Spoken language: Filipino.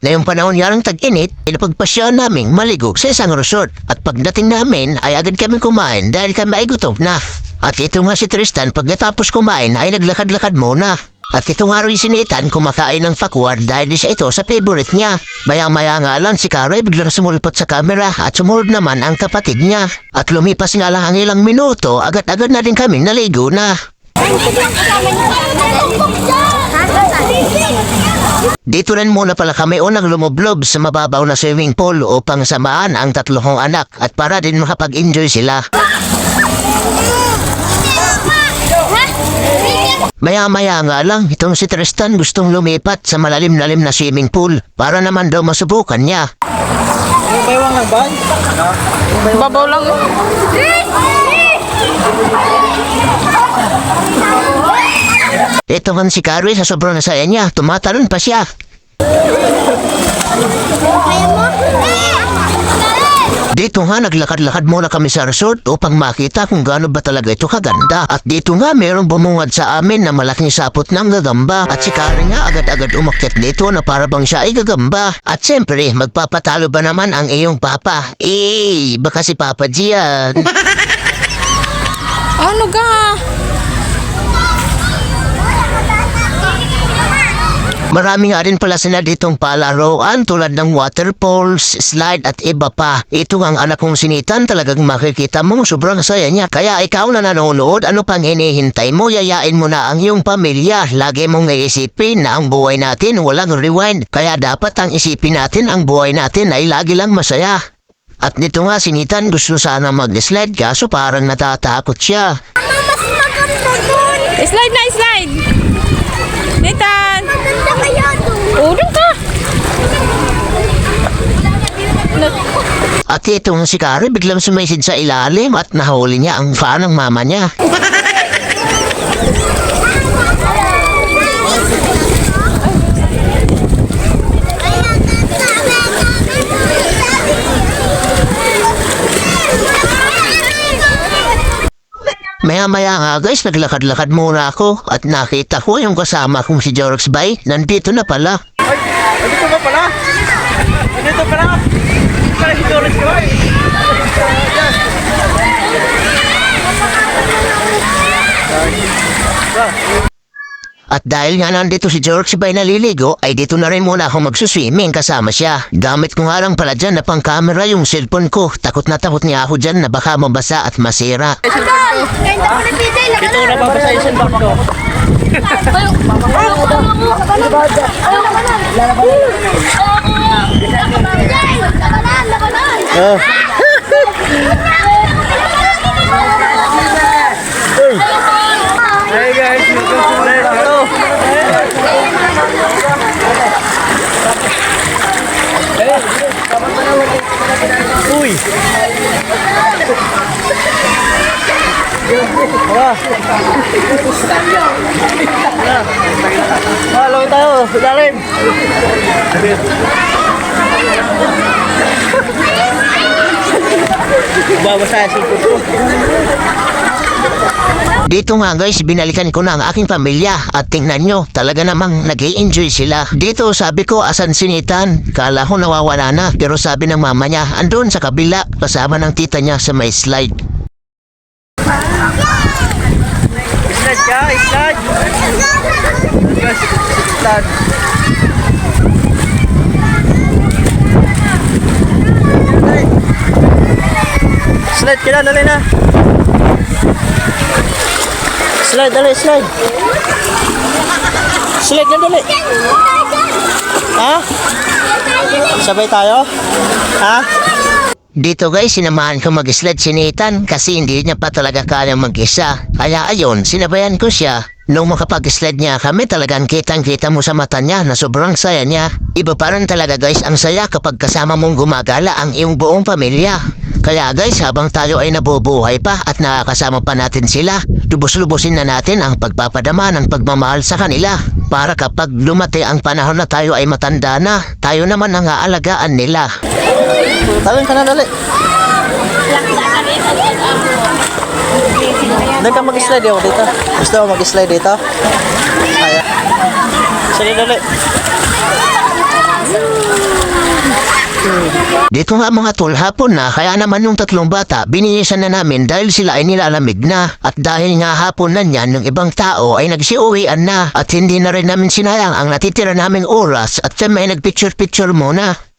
Ngayong panahon nga ng tag-init, ay napagpasya naming maligo sa isang resort. At pagdating namin ay agad kami kumain dahil kami ay gutom na. At ito nga si Tristan pagkatapos kumain ay naglakad-lakad muna. At ito nga rin si Nathan kumakain ng pakuar dahil isa ito sa favorite niya. Maya-maya nga lang si Kara ay biglang sumulpot sa camera at sumunod naman ang kapatid niya. At lumipas nga lang ang ilang minuto, agad-agad na rin kaming naligo na. Dito rin muna pala kami unang lumublob sa mababaw na swimming pool upang samaan ang tatlong anak at para din makapag-enjoy sila. Maya-maya nga lang, itong si Tristan gustong lumipat sa malalim-lalim na swimming pool para naman daw masubukan niya. Yung baywang ng ban? Babaw lang. Ito man si Carrie sa sobrang saya niya, tumatalon pa siya. Dito nga naglakad-lakad muna kami sa resort upang makita kung gaano ba talaga ito kaganda. At dito nga mayroong bumungad sa amin na malaking sapot ng gagamba. At si Karen nga agad-agad umakyat dito na para bang siya ay gagamba. At siyempre, magpapatalo ba naman ang iyong papa? Eh, baka si Papa Gian. Ano ga? Marami nga rin pala sila ditong palaroan tulad ng waterfalls, slide at iba pa. Ito ang anak kong sinitan talagang makikita mo sobrang saya niya. Kaya ikaw na nanonood, ano pang hinihintay mo? Yayain mo na ang iyong pamilya. Lagi mong naisipin na ang buhay natin walang rewind. Kaya dapat ang isipin natin ang buhay natin ay lagi lang masaya. At nito nga sinitan gusto sana mag-slide kaso parang natatakot siya. Slide na, slide. Nathan. Udong ka. At itong si Kari biglang sumisid sa ilalim at nahuli niya ang fan ng mama niya. Maya-maya nga guys, naglakad-lakad muna ako at nakita ko yung kasama kong si Jorx Bay. Nandito na pala. Ay, andito ka pala? Andito pala? At dahil nga nandito si Jorx Bay naliligo, ay dito na rin muna ako magsuswimming kasama siya. Gamit ko nga lang pala dyan na pang camera yung cellphone ko. Takot na takot niya ako dyan na baka mabasa at masira. Ito na pa sa isang bakto. Hey guys, welcome to Bakto. Uy! Tara! Halo tayo, ilalim! Babasa si Kuto. Dito nga guys, binalikan ko na ang aking pamilya at tingnan nyo, talaga namang nag enjoy sila. Dito sabi ko asan sinitan, kala ko nawawala na pero sabi ng mama niya, andun sa kabila kasama ng tita niya sa may slide. Slide ka, slide! Slide. Slide ka na, dali na. Slide, dali, slide. Slide na, dali. Ha? Sabay tayo? Ha? Dito guys, sinamahan ko mag-sled si Nathan kasi hindi niya pa talaga kaya mag-isa. Kaya ayun, sinabayan ko siya. Nung makapag-sled niya kami talagang kitang-kita mo sa mata niya na sobrang saya niya. Iba pa rin talaga guys ang saya kapag kasama mong gumagala ang iyong buong pamilya. Kaya guys, habang tayo ay nabubuhay pa at nakakasama pa natin sila, lubos-lubosin na natin ang pagpapadama ng pagmamahal sa kanila. Para kapag lumati ang panahon na tayo ay matanda na, tayo naman ang aalagaan nila. Tawin ka na, dali. Doon ka mag-slide ako dito. Gusto mo mag-slide dito? Kaya. Sige, dali. Dito nga mga tol, hapon na, kaya naman yung tatlong bata, binihisan na namin dahil sila ay nilalamig na. At dahil nga hapon na niyan, yung ibang tao ay nagsiuwian na. At hindi na rin namin sinayang ang natitira naming oras at kami ay nagpicture-picture muna.